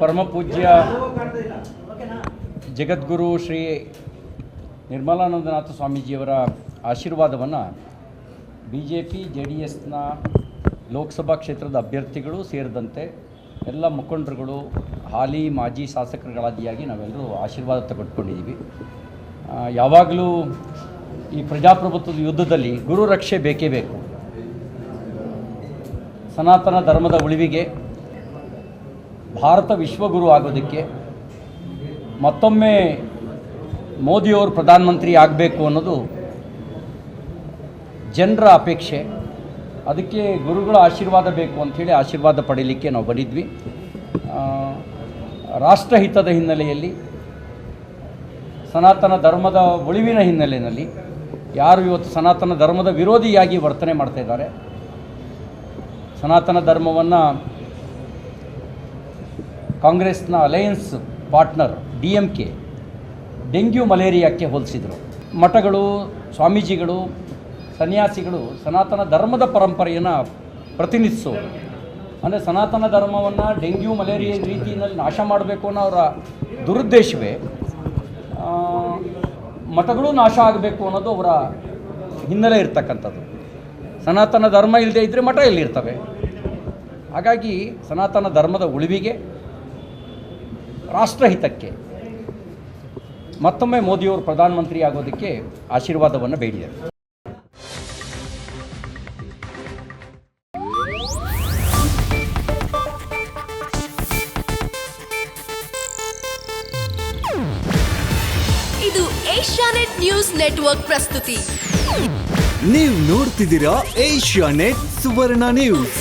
ಪರಮ ಪೂಜ್ಯ ಜಗದ್ಗುರು ಶ್ರೀ ನಿರ್ಮಲಾನಂದನಾಥ ಸ್ವಾಮೀಜಿಯವರ ಆಶೀರ್ವಾದವನ್ನು B J P J D ಎಸ್ನ ಲೋಕಸಭಾ ಕ್ಷೇತ್ರದ ಅಭ್ಯರ್ಥಿಗಳು ಸೇರಿದಂತೆ ಎಲ್ಲ ಮುಖಂಡರುಗಳು, ಹಾಲಿ ಮಾಜಿ ಶಾಸಕರುಗಳಾದಿಯಾಗಿ ನಾವೆಲ್ಲರೂ ಆಶೀರ್ವಾದ ತೆಗೆದುಕೊಂಡಿದ್ದೀವಿ. ಯಾವಾಗಲೂ ಈ ಪ್ರಜಾಪ್ರಭುತ್ವದ ಯುದ್ಧದಲ್ಲಿ ಗುರು ರಕ್ಷೆ ಬೇಕೇ ಬೇಕು. ಸನಾತನ ಧರ್ಮದ ಉಳಿವಿಗೆ ಭಾರತ ವಿಶ್ವಗುರು ಆಗೋದಕ್ಕೆ ಮತ್ತೊಮ್ಮೆ ಮೋದಿಯವರು ಪ್ರಧಾನಮಂತ್ರಿ ಆಗಬೇಕು ಅನ್ನೋದು ಜನರ ಅಪೇಕ್ಷೆ. ಅದಕ್ಕೆ ಗುರುಗಳ ಆಶೀರ್ವಾದ ಬೇಕು ಅಂಥೇಳಿ ಆಶೀರ್ವಾದ ಪಡೀಲಿಕ್ಕೆ ನಾವು ಬಂದಿದ್ವಿ ರಾಷ್ಟ್ರಹಿತದ ಹಿನ್ನೆಲೆಯಲ್ಲಿ, ಸನಾತನ ಧರ್ಮದ ಉಳಿವಿನ ಹಿನ್ನೆಲೆಯಲ್ಲಿ ಯಾರು ಇವತ್ತು ಸನಾತನ ಧರ್ಮದ ವಿರೋಧಿಯಾಗಿ ವರ್ತನೆ ಮಾಡ್ತಾ ಇದ್ದಾರೆ. ಸನಾತನ ಧರ್ಮವನ್ನು ಕಾಂಗ್ರೆಸ್ನ alliance partner D M K dengue ಮಲೇರಿಯಾಕ್ಕೆ ಹೋಲಿಸಿದರು. ಮಠಗಳು, ಸ್ವಾಮೀಜಿಗಳು, ಸನ್ಯಾಸಿಗಳು ಸನಾತನ ಧರ್ಮದ ಪರಂಪರೆಯನ್ನು ಪ್ರತಿನಿಧಿಸೋ. ಅಂದರೆ ಸನಾತನ ಧರ್ಮವನ್ನು ಡೆಂಗ್ಯೂ ಮಲೇರಿಯಾ ರೀತಿಯಲ್ಲಿ ನಾಶ ಮಾಡಬೇಕು ಅನ್ನೋ ಅವರ ದುರುದ್ದೇಶವೇ ಮಠಗಳು ನಾಶ ಆಗಬೇಕು ಅನ್ನೋದು ಅವರ ಹಿನ್ನೆಲೆ ಇರ್ತಕ್ಕಂಥದ್ದು. ಸನಾತನ ಧರ್ಮ ಇಲ್ಲದೆ ಇದ್ದರೆ ಮಠ ಎಲ್ಲಿರ್ತವೆ? ಹಾಗಾಗಿ ಸನಾತನ ಧರ್ಮದ ಉಳಿವಿಗೆ ರಾಷ್ಟ್ರಹಿತಕ್ಕೆ. ಮತ್ತೊಮ್ಮೆ ಮೋದಿಯವರು ಪ್ರಧಾನಮಂತ್ರಿ ಆಗೋದಕ್ಕೆ ಆಶೀರ್ವಾದವನ್ನು ಬೇಡಿದರು. ಇದು ಏಷ್ಯಾನೆಟ್ ನ್ಯೂಸ್ ನೆಟ್ವರ್ಕ್ ಪ್ರಸ್ತುತಿ. ನೀವು ನೋಡ್ತಿದ್ದೀರಾ ಏಷ್ಯಾ ನೆಟ್ ಸುವರ್ಣ ನ್ಯೂಸ್.